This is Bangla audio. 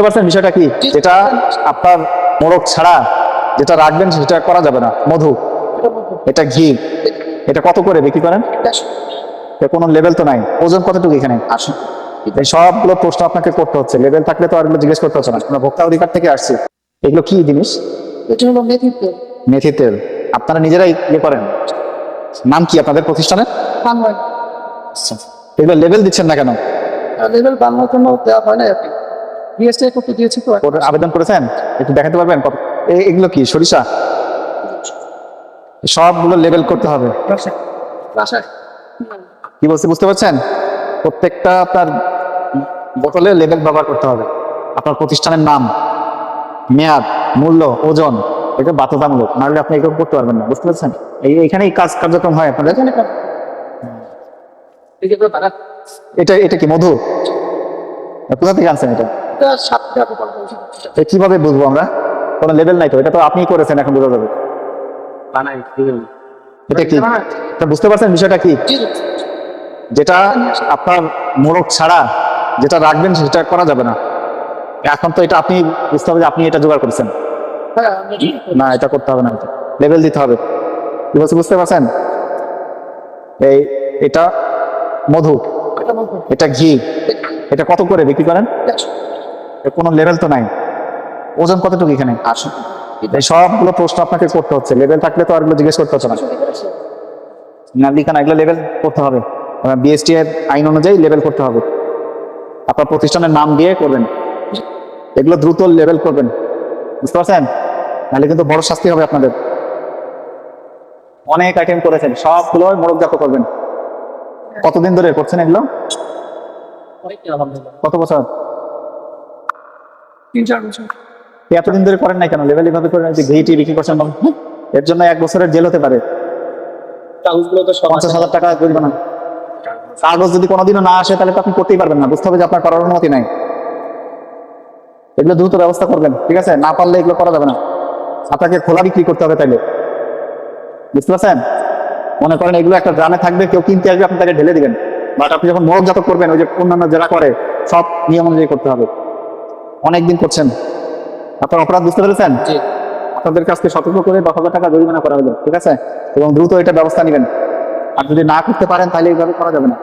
বুঝতে পারছেন বিষয়টা কি? যেটা আপনার মোড়ক ছাড়া যেটা রাখবেন সেটা করা যাবে না। মধু। এটা ঘি। এটা কত করে বিক্রি করেন? কোনো লেভেল তো নাই। ওজন কতটুকু এখানে? আসুন এই সবগুলো প্রশ্ন আপনাকে করতে হচ্ছে। লেভেল থাকলে তো আর এগুলো জিজ্ঞেস করতে হচ্ছে না। আমরা ভোক্তা অধিকার থেকে আসছি। এগুলো কি জিনিস? এটা হলো মেথি তেল। মেথি তেল। আপনারা নিজেরাই ইয়ে করেন। নাম কি আপনাদের প্রতিষ্ঠানের? এগুলো লেভেল দিচ্ছেন না কেন? লেভেল বাংলার জন্য দেওয়া হয় না আর করতে দিয়েছি তো? আবেদন করেছেন? একটু দেখাতে পারবেন? এগুলো কি সরিষা? সবগুলো লেভেল করতে হবে। কি বলছি বুঝতে পারছেন? প্রত্যেকটা আপনার বোতলে লেবেল ব্যবহার করতে হবে। আপনার প্রতিষ্ঠানের নাম মেয়াদ মূল্য ওজন এটা বাধ্যতামূলক। নাহলে আপনি এগুলো করতে পারবেন না। বুঝতে পারছেন? এই এখানেই কাজ কার্যক্রম হয় আপনাদের। এটা এটা কি মধু? কোথা থেকে আনছেন এটা? এটা সাত টাকা করে বলছি। কীভাবে বুঝব আমরা? কোনো লেভেল নাই তো এটা তো আপনিই করেছেন এখন বোঝা যাবে। বানাই, এটা কি? বুঝতে পারছেন বিষয়টা কি। যেটা আপনার মোড়ক ছাড়া যেটা রাখবেন সেটা করা যাবে না। এখন তো এটা আপনি বুঝতে হবে যে আপনি এটা জোগাড় করেছেন। হ্যাঁ। না এটা করতে হবে না এটা লেভেল দিতে হবে। কি বলছি বুঝতে পারছেন? এই এটা মধু এটা ঘি এটা কত করে বিক্রি করেন? কোনো লেভেল তো নাই। ওজন কতটুকু এখানে? আসুন। এই সবগুলো প্রশ্ন আপনাকে করতে হচ্ছে। লেভেল থাকলে তো আর এগুলো জিজ্ঞেস করতে হচ্ছে না। না লিখা না এগুলো লেভেল করতে হবে। বিএসটি এর আইন অনুযায়ী লেভেল করতে হবে। আপনার প্রতিষ্ঠানের নাম দিয়ে করবেন। এগুলো দ্রুত লেভেল করবেন। বুঝতে পারছেন? নাহলে কিন্তু বড় শাস্তি হবে আপনাদের। অনেক আইটেম করেছেন। সবগুলো মোড়কজাত করবেন। কতদিন ধরে করছেন এগুলো? কত বছর? তিন চার বছর এতদিন ধরে করেন নাই কেন? লেভেল এভাবে ঘিটি বিক্রি করছেন এর জন্য এক বছরের জেল হতে পারে। কাগজগুলো তো পঞ্চাশ হাজার টাকা জরিমানা। কাগজ যদি কোনোদিনও না আসে তাহলে তো আপনি করতেই পারবেন না। বুঝতে হবে যে আপনার করার অনুমতি নাই। এগুলো দ্রুত ব্যবস্থা করবেন ঠিক আছে? না পারলে এগুলো করা যাবে না। আপনাকে খোলা বিক্রি করতে হবে তাইলে। বুঝতে পারছেন? মনে করেন এগুলো একটা গ্রামে থাকবে কেউ কিনতে আসবে আপনি তাকে ঢেলে দিবেন। বাট আপনি যখন মোড়কজাত করবেন ওই যে অন্যান্য যারা করে সব নিয়ম অনুযায়ী করতে হবে। অনেকদিন করছেন। আপনার অপরাধ বুঝতে পেরেছেন? আপনাদের কাছকে সতর্ক করে দশ হাজার টাকা জরিমানা করা হলো ঠিক আছে? এবং দ্রুত এটা ব্যবস্থা নেবেন। আর যদি না করতে পারেন তাহলে এইভাবে করা যাবে না।